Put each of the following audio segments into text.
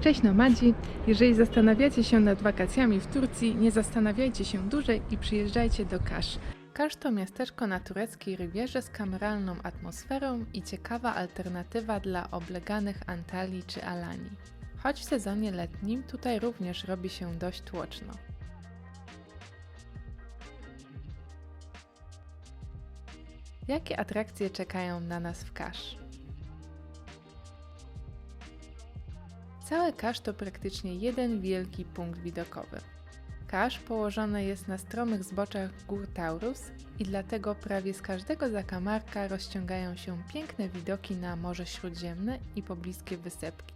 Cześć nomadzi! Jeżeli zastanawiacie się nad wakacjami w Turcji, nie zastanawiajcie się dłużej i przyjeżdżajcie do Kasz. Kasz to miasteczko na tureckiej rywierze z kameralną atmosferą i ciekawa alternatywa dla obleganych Antalii czy Alanii. Choć w sezonie letnim tutaj również robi się dość tłoczno. Jakie atrakcje czekają na nas w Kasz? Cały Kasz to praktycznie jeden wielki punkt widokowy. Kasz położony jest na stromych zboczach gór Taurus i dlatego prawie z każdego zakamarka rozciągają się piękne widoki na Morze Śródziemne i pobliskie wysepki.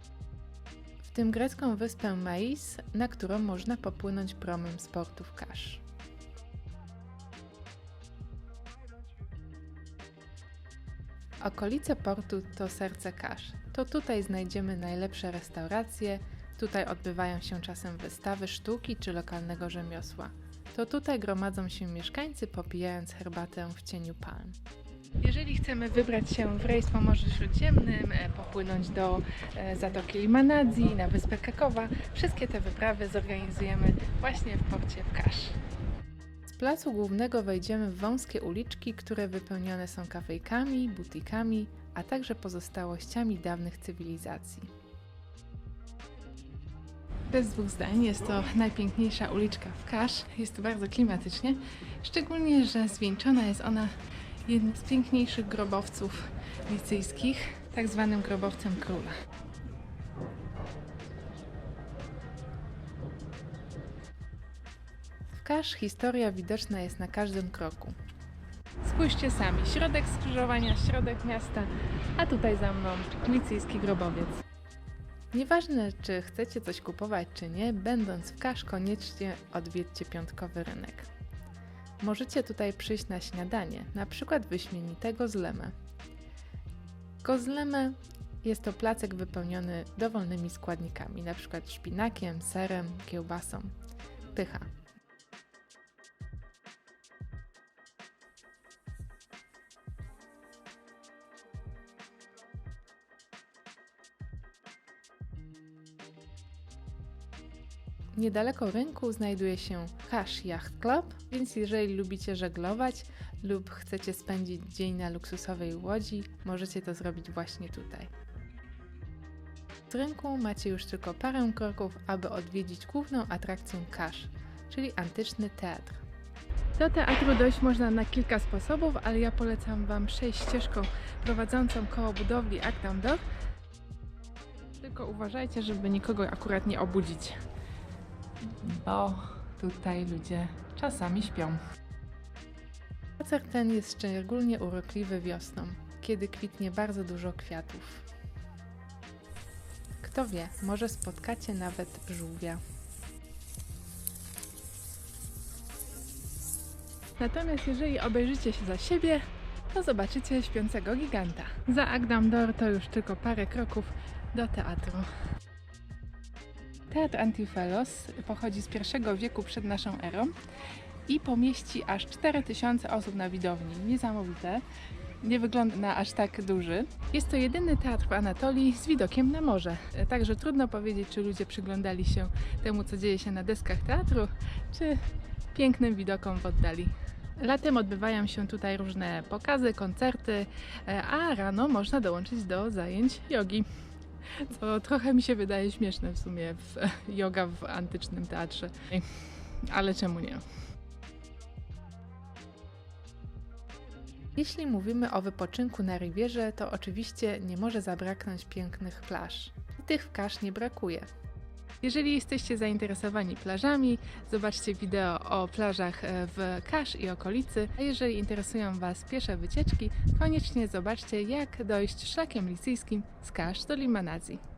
W tym grecką wyspę Mais, na którą można popłynąć promem z portów Kasz. Okolice portu to serce Kasz. To tutaj znajdziemy najlepsze restauracje, tutaj odbywają się czasem wystawy sztuki czy lokalnego rzemiosła. To tutaj gromadzą się mieszkańcy popijając herbatę w cieniu palm. Jeżeli chcemy wybrać się w rejs po Morzu Śródziemnym, e, popłynąć do e, Zatoki Limanadzi, na wyspę Kakowa, wszystkie te wyprawy zorganizujemy właśnie w porcie w Kasz. Placu głównego wejdziemy w wąskie uliczki, które wypełnione są kafejkami, butikami, a także pozostałościami dawnych cywilizacji. Bez dwóch zdań jest to najpiękniejsza uliczka w Kasz. Jest tu bardzo klimatycznie, szczególnie, że zwieńczona jest ona jednym z piękniejszych grobowców licyjskich, tak zwanym grobowcem króla. Kasz historia widoczna jest na każdym kroku. Spójrzcie sami, środek skrzyżowania, środek miasta, a tutaj za mną licyjski grobowiec. Nieważne, czy chcecie coś kupować, czy nie, będąc w Kasz, koniecznie odwiedźcie piątkowy rynek. Możecie tutaj przyjść na śniadanie, na przykład wyśmienitego zlemę. Kozleme jest to placek wypełniony dowolnymi składnikami, przykład szpinakiem, serem, kiełbasą. Pycha. Niedaleko rynku znajduje się Cash Yacht Club, więc jeżeli lubicie żeglować lub chcecie spędzić dzień na luksusowej łodzi, możecie to zrobić właśnie tutaj. Z rynku macie już tylko parę kroków, aby odwiedzić główną atrakcję Cash, czyli antyczny teatr. Do teatru dojść można na kilka sposobów, ale ja polecam Wam przejść ścieżką prowadzącą koło budowli Akdamdor. Tylko uważajcie, żeby nikogo akurat nie obudzić bo tutaj ludzie czasami śpią. Spacer ten jest szczególnie urokliwy wiosną, kiedy kwitnie bardzo dużo kwiatów. Kto wie, może spotkacie nawet żółwia. Natomiast jeżeli obejrzycie się za siebie, to zobaczycie śpiącego giganta. Za Agdamdor to już tylko parę kroków do teatru. Teatr Antifelos pochodzi z I wieku przed naszą erą i pomieści aż 4000 osób na widowni. Niesamowite. Nie wygląda na aż tak duży. Jest to jedyny teatr w Anatolii z widokiem na morze. Także trudno powiedzieć, czy ludzie przyglądali się temu, co dzieje się na deskach teatru, czy pięknym widokom w oddali. Latem odbywają się tutaj różne pokazy, koncerty, a rano można dołączyć do zajęć jogi. Co trochę mi się wydaje śmieszne w sumie w yoga w antycznym teatrze. Ale czemu nie? Jeśli mówimy o wypoczynku na rywierze, to oczywiście nie może zabraknąć pięknych plaż. I tych w Kasz nie brakuje. Jeżeli jesteście zainteresowani plażami, zobaczcie wideo o plażach e, w Kasz i okolicy, a jeżeli interesują Was piesze wycieczki, koniecznie zobaczcie jak dojść szlakiem licyjskim z Kasz do Limanazji.